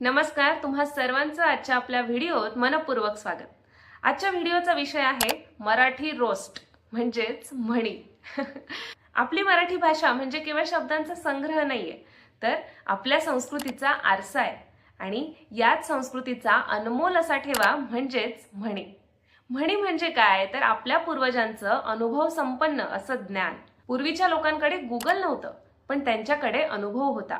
नमस्कार तुम्हा सर्वांचं आजच्या आपल्या व्हिडिओत मनपूर्वक स्वागत. आजच्या व्हिडिओचा विषय आहे मराठी रोस्ट म्हणजेच म्हणी. आपली मराठी भाषा म्हणजे केवळ शब्दांचा संग्रह नाहीये तर आपल्या संस्कृतीचा आरसा आहे आणि याच संस्कृतीचा अनमोल असा ठेवा म्हणजेच म्हणी. म्हणी म्हणजे काय? तर आपल्या पूर्वजांचं अनुभव संपन्न असं ज्ञान. पूर्वीच्या लोकांकडे गुगल नव्हतं पण त्यांच्याकडे अनुभव होता.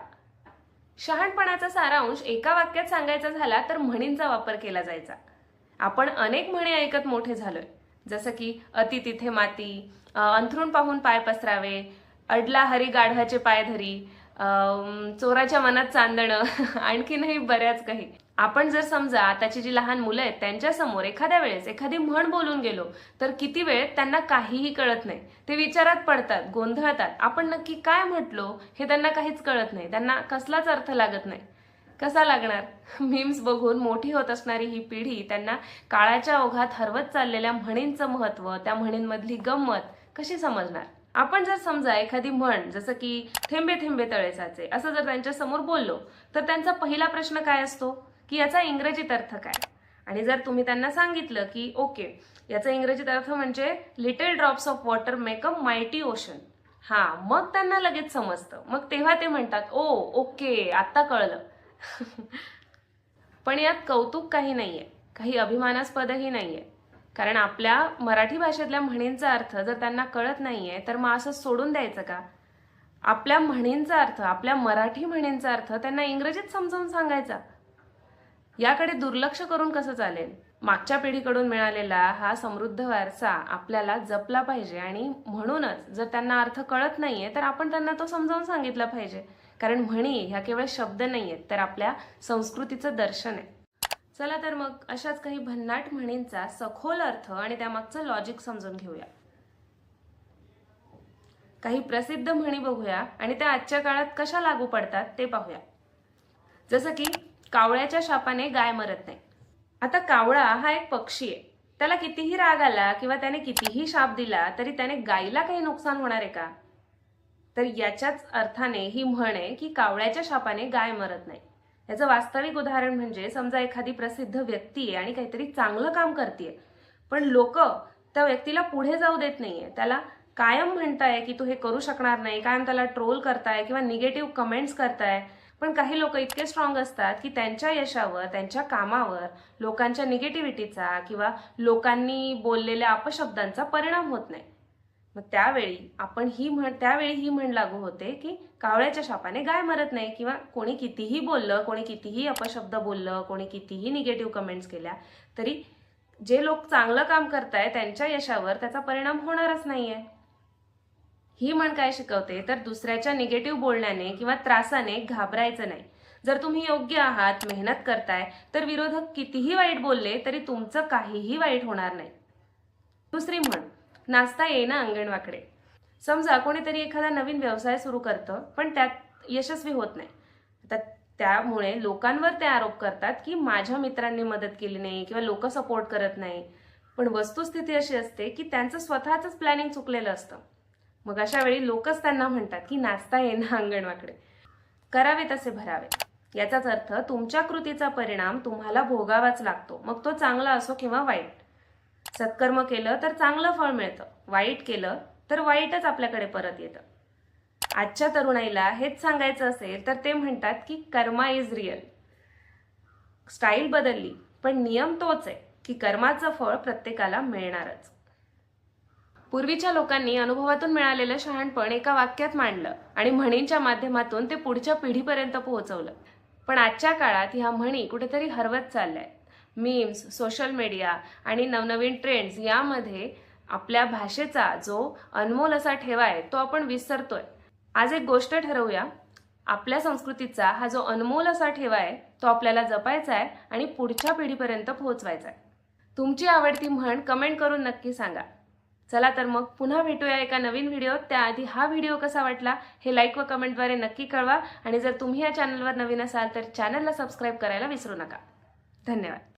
शहाणपणाचा सारांश एका वाक्यात सांगायचा झाला तर म्हणींचा वापर केला जायचा. आपण अनेक म्हणी ऐकत मोठे झालोय. जसं की अति तिथे माती अंथरूण पाहून पाय पसरावे अडला हरी गाढवाचे पाय धरी चोराच्या मनात चांदणं आणखीनही बऱ्याच काही. आपण जर समजा आताची जी लहान मुलं आहेत त्यांच्यासमोर एखाद्या वेळेस एखादी म्हण बोलून गेलो तर किती वेळ त्यांना काहीही कळत नाही. ते विचारात पडतात गोंधळतात. आपण नक्की काय म्हटलो हे त्यांना काहीच कळत नाही. त्यांना कसलाच अर्थ लागत नाही. कसा लागणार? मीम्स बघून मोठी होत असणारी ही पिढी त्यांना काळाच्या ओघात हरवत चाललेल्या म्हणींचं महत्त्व त्या म्हणींमधली गंमत कशी समजणार? आपण जर समजा एखादी म्हण जसं की थेंबे थेंबे तळे साचे असं जर त्यांच्यासमोर बोललो तर त्यांचा पहिला प्रश्न काय असतो? की याचा इंग्रजीत अर्थ काय? आणि जर तुम्ही त्यांना सांगितलं की ओके याचा इंग्रजीत अर्थ म्हणजे little drops of water make a mighty ocean हा मग त्यांना लगेच समजतं. मग तेव्हा ते म्हणतात ओ ओके आत्ता कळलं. पण यात कौतुक काही नाहीये. काही अभिमानास्पदही नाहीये. कारण आपल्या मराठी भाषेतल्या म्हणींचा अर्थ जर त्यांना कळत नाही आहे तर मग असं सोडून द्यायचं का? आपल्या म्हणींचा अर्थ आपल्या मराठी म्हणींचा अर्थ त्यांना इंग्रजीत समजावून सांगायचा. याकडे दुर्लक्ष करून कसं चालेल? मागच्या पिढीकडून मिळालेला हा समृद्ध वारसा आपल्याला जपला पाहिजे आणि म्हणूनच जर त्यांना अर्थ कळत नाहीये तर आपण त्यांना तो समजावून सांगितला पाहिजे. कारण म्हणी ह्या केवळ शब्द नाही आहेत तर आपल्या संस्कृतीचं दर्शन आहे. चला तर मग अशाच काही भन्नाट म्हणींचा सखोल अर्थ आणि त्यामागचं लॉजिक समजून घेऊया. काही प्रसिद्ध म्हणी बघूया आणि त्या आजच्या काळात कशा लागू पडतात ते पाहूया. जसं की कावळ्याच्या शापाने गाय मरत नाही. आता कावळा हा एक पक्षी आहे. त्याला कितीही राग आला किंवा त्याने कितीही शाप दिला तरी त्याने गायीला काही नुकसान होणार आहे का? तर याच्याच अर्थाने ही म्हण आहे की कावळ्याच्या शापाने गाय मरत नाही. याचं वास्तविक उदाहरण म्हणजे समजा एखादी प्रसिद्ध व्यक्ती आहे आणि काहीतरी चांगलं काम करते पण लोक त्या व्यक्तीला पुढे जाऊ देत नाहीये. त्याला कायम म्हणताय की तू हे करू शकणार नाही कायम त्याला ट्रोल करताय किंवा निगेटिव्ह कमेंट्स करताय. पण काही लोक इतके स्ट्रॉंग असतात की त्यांच्या यशावर त्यांच्या कामावर लोकांच्या निगेटिव्हिटीचा किंवा लोकांनी बोललेल्या अपशब्दांचा परिणाम होत नाही. मग त्यावेळी आपण ही म्हण त्यावेळी ही म्हण लागू होते की कावळ्याच्या शापाने गाय मरत नाही किंवा कोणी कितीही बोललं कोणी कितीही अपशब्द बोललं कोणी कितीही निगेटिव्ह कमेंट्स केल्या तरी जे लोक चांगलं काम करताय त्यांच्या यशावर त्याचा परिणाम होणारच नाहीये. ही म्हण काय शिकवते? तर दुसऱ्याच्या निगेटिव्ह बोलण्याने किंवा त्रासाने घाबरायचं नाही. जर तुम्ही योग्य आहात मेहनत करताय तर विरोधक कितीही वाईट बोलले तरी तुमचं काहीही वाईट होणार नाही. दुसरी म्हण नाचता येईना अंगणवाकडे. समजा कोणीतरी एखादा नवीन व्यवसाय सुरू करतं पण त्यात यशस्वी होत नाही. आता त्यामुळे लोकांवर ते आरोप करतात की माझ्या मित्रांनी मदत केली नाही किंवा लोक सपोर्ट करत नाही. पण वस्तुस्थिती अशी असते की त्यांचं स्वतःच प्लॅनिंग चुकलेलं असतं. मग अशा वेळी लोकच त्यांना म्हणतात की नाचता येणं अंगणवाकडे. करावे तसे भरावे. याचाच अर्थ तुमच्या कृतीचा परिणाम तुम्हाला भोगावाच लागतो. मग तो चांगला असो किंवा वाईट. सत्कर्म केलं तर चांगलं फळ मिळतं. वाईट केलं तर वाईटच आपल्याकडे परत येतं. आजच्या तरुणाईला हेच सांगायचं असेल तर ते म्हणतात की कर्मा इज रिअल स्टाईल बदलली पण नियम तोच आहे की कर्माचं फळ प्रत्येकाला मिळणारच. पूर्वीच्या लोकांनी अनुभवातून मिळालेलं शहाणपण एका वाक्यात मांडलं आणि म्हणींच्या माध्यमातून ते पुढच्या पिढीपर्यंत पोहोचवलं. पण आजच्या काळात ह्या म्हणी कुठेतरी हरवत चालल्या मीम्स सोशल मीडिया आणि नवनवीन ट्रेंड्स यामध्ये आपल्या भाषेचा जो अनमोल असा ठेवा आहे तो आपण विसरतोय. आज एक गोष्ट ठरवूया. आपल्या संस्कृतीचा हा जो अनमोल असा ठेवा आहे तो आपल्याला जपायचा आहे आणि पुढच्या पिढीपर्यंत पोहोचवायचा आहे. तुमची आवडती म्हण कमेंट करून नक्की सांगा. चला तर मग पुन्हा भेटूया एका नवीन व्हिडिओत. त्याआधी हा व्हिडिओ कसा वाटला हे लाईक व कमेंटद्वारे नक्की कळवा. आणि जर तुम्ही या चॅनलवर नवीन असाल तर चॅनलला सबस्क्राईब करायला विसरू नका. धन्यवाद.